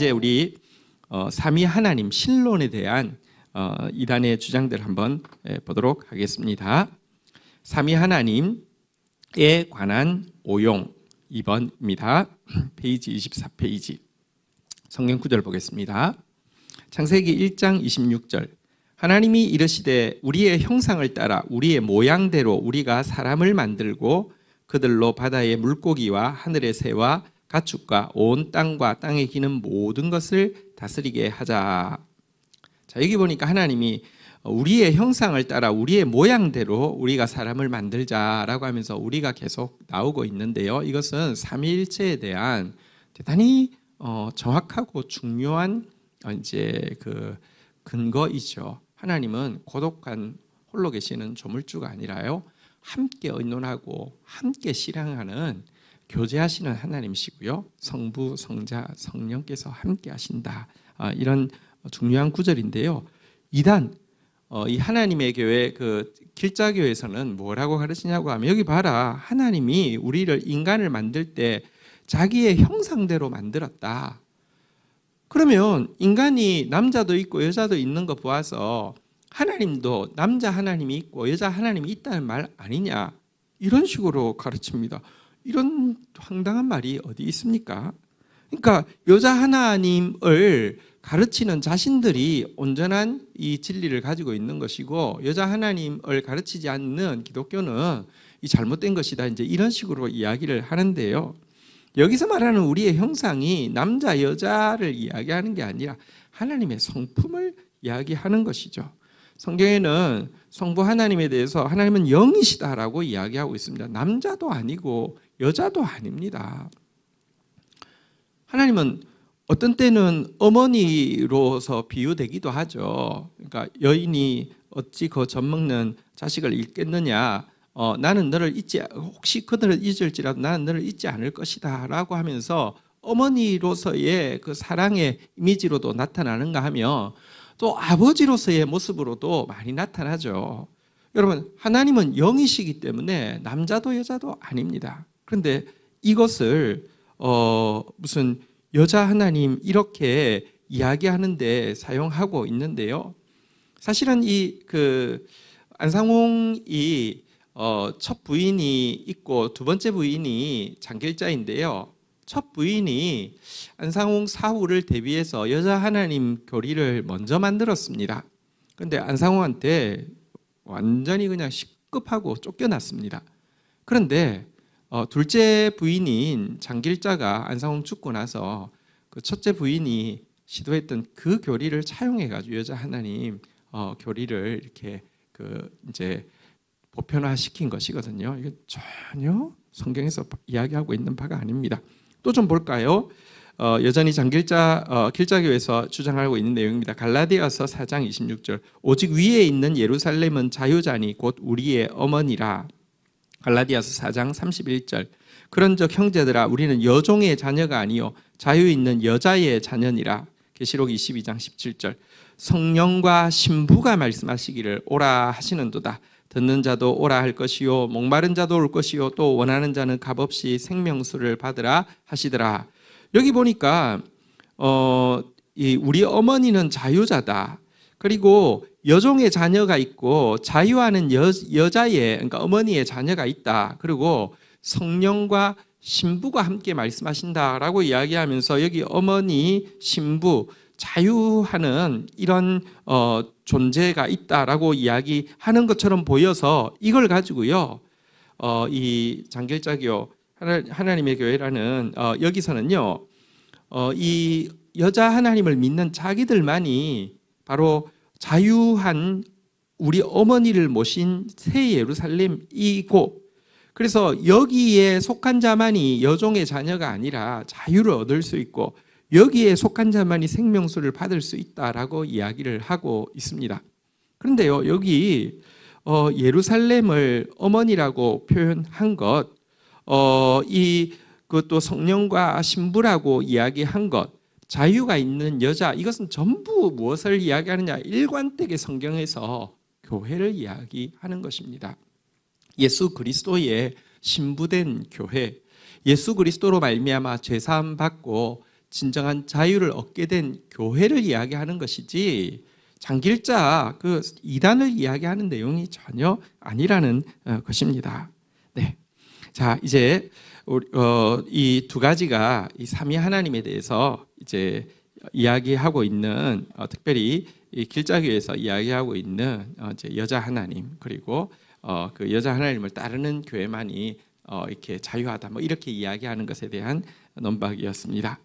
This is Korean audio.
이제 우리 어, 삼위 하나님 신론에 대한 어, 이단의 주장들 한번 예, 보도록 하겠습니다. 삼위 하나님에 관한 오용 2번입니다. 페이지 24페이지. 성경 구절 보겠습니다. 창세기 1장 26절. 하나님이 이르시되 우리의 형상을 따라 우리의 모양대로 우리가 사람을 만들고 그들로 바다의 물고기와 하늘의 새와 가축과 온 땅과 땅에 기는 모든 것을 다스리게 하자. 자, 여기 보니까 하나님이 우리의 형상을 따라 우리의 모양대로 우리가 사람을 만들자라고 하면서 우리가 계속 나오고 있는데요. 이것은 삼위일체에 대한 대단히 어, 정확하고 중요한 어, 이제 그 근거이죠. 하나님은 고독한 홀로 계시는 조물주가 아니라요. 함께 의논하고 함께 실행하는 교제하시는 하나님이시고요. 성부, 성자, 성령께서 함께 하신다. 아, 이런 중요한 구절인데요. 이단 어, 이 하나님의 교회 그 길자교에서는 뭐라고 가르치냐고 하면 여기 봐라 하나님이 우리를 인간을 만들 때 자기의 형상대로 만들었다. 그러면 인간이 남자도 있고 여자도 있는 거 보아서 하나님도 남자 하나님이 있고 여자 하나님이 있다는 말 아니냐 이런 식으로 가르칩니다. 이런 황당한 말이 어디 있습니까? 그러니까 여자 하나님을 가르치는 자신들이 온전한 이 진리를 가지고 있는 것이고 여자 하나님을 가르치지 않는 기독교는 이 잘못된 것이다. 이제 이런 식으로 이야기를 하는데요. 여기서 말하는 우리의 형상이 남자 여자를 이야기하는 게 아니라 하나님의 성품을 이야기하는 것이죠. 성경에는 성부 하나님에 대해서 하나님은 영이시다라고 이야기하고 있습니다. 남자도 아니고 여자도 아닙니다. 하나님은 어떤 때는 어머니로서 비유되기도 하죠. 그러니까 여인이 어찌 그 젖먹는 자식을 잃겠느냐. 어, 나는 너를 잊지 혹시 그들을 잊을지라도 나는 너를 잊지 않을 것이다라고 하면서 어머니로서의 그 사랑의 이미지로도 나타나는가 하며 또 아버지로서의 모습으로도 많이 나타나죠. 여러분 하나님은 영이시기 때문에 남자도 여자도 아닙니다. 그런데 이것을 어, 무슨 여자 하나님 이렇게 이야기하는데 사용하고 있는데요. 사실은 이 그 안상홍이 어, 첫 부인이 있고 두 번째 부인이 장길자인데요. 첫 부인이 안상홍 사후를 대비해서 여자 하나님 교리를 먼저 만들었습니다. 그런데 안상홍한테 완전히 그냥 시급하고 쫓겨났습니다. 그런데 어, 둘째 부인인 장길자가 안상홍 죽고 나서 그 첫째 부인이 시도했던 그 교리를 차용해 가지고 여자 하나님 어, 교리를 이렇게 그 이제 보편화 시킨 것이거든요. 이게 전혀 성경에서 이야기하고 있는 바가 아닙니다. 또 좀 볼까요? 어, 여전히 장길자 어, 길자교에서 주장하고 있는 내용입니다. 갈라디아서 4장 26절. 오직 위에 있는 예루살렘은 자유자니 곧 우리의 어머니라. 갈라디아서 4장 31절. 그런즉 형제들아 우리는 여종의 자녀가 아니요 자유 있는 여자의 자녀니라. 계시록 22장 17절. 성령과 신부가 말씀하시기를 오라 하시는도다. 듣는 자도 오라 할 것이요 목마른 자도 올 것이요 또 원하는 자는 값없이 생명수를 받으라 하시더라. 여기 보니까 어, 이 우리 어머니는 자유자다. 그리고 여종의 자녀가 있고 자유하는 여, 여자의 그러니까 어머니의 자녀가 있다. 그리고 성령과 신부가 함께 말씀하신다라고 이야기하면서 여기 어머니, 신부, 자유하는 이런 어, 존재가 있다라고 이야기하는 것처럼 보여서 이걸 가지고요. 어, 이 장결자교 하나 님의 교회라는 어, 여기서는요. 어, 이 여자 하나님을 믿는 자기들만이 바로 자유한 우리 어머니를 모신 새 예루살렘이고 그래서 여기에 속한 자만이 여종의 자녀가 아니라 자유를 얻을 수 있고 여기에 속한 자만이 생명수를 받을 수 있다라고 이야기를 하고 있습니다. 그런데요, 여기 어, 예루살렘을 어머니라고 표현한 것, 어, 이 그것도 성령과 신부라고 이야기한 것, 자유가 있는 여자, 이것은 전부 무엇을 이야기하느냐? 일관되게 성경에서 교회를 이야기하는 것입니다. 예수 그리스도의 신부된 교회, 예수 그리스도로 말미암아 죄 사함 받고 진정한 자유를 얻게 된 교회를 이야기하는 것이지 장길자 그 이단을 이야기하는 내용이 전혀 아니라는 어, 것입니다. 네. 자, 이제 어, 이 두 가지가 이 삼위 하나님에 대해서 이제 이야기하고 있는 어, 특별히 이 길자교에서 이야기하고 있는 어, 이제 여자 하나님 그리고 어, 그 여자 하나님을 따르는 교회만이 어, 이렇게 자유하다 뭐 이렇게 이야기하는 것에 대한 논박이었습니다.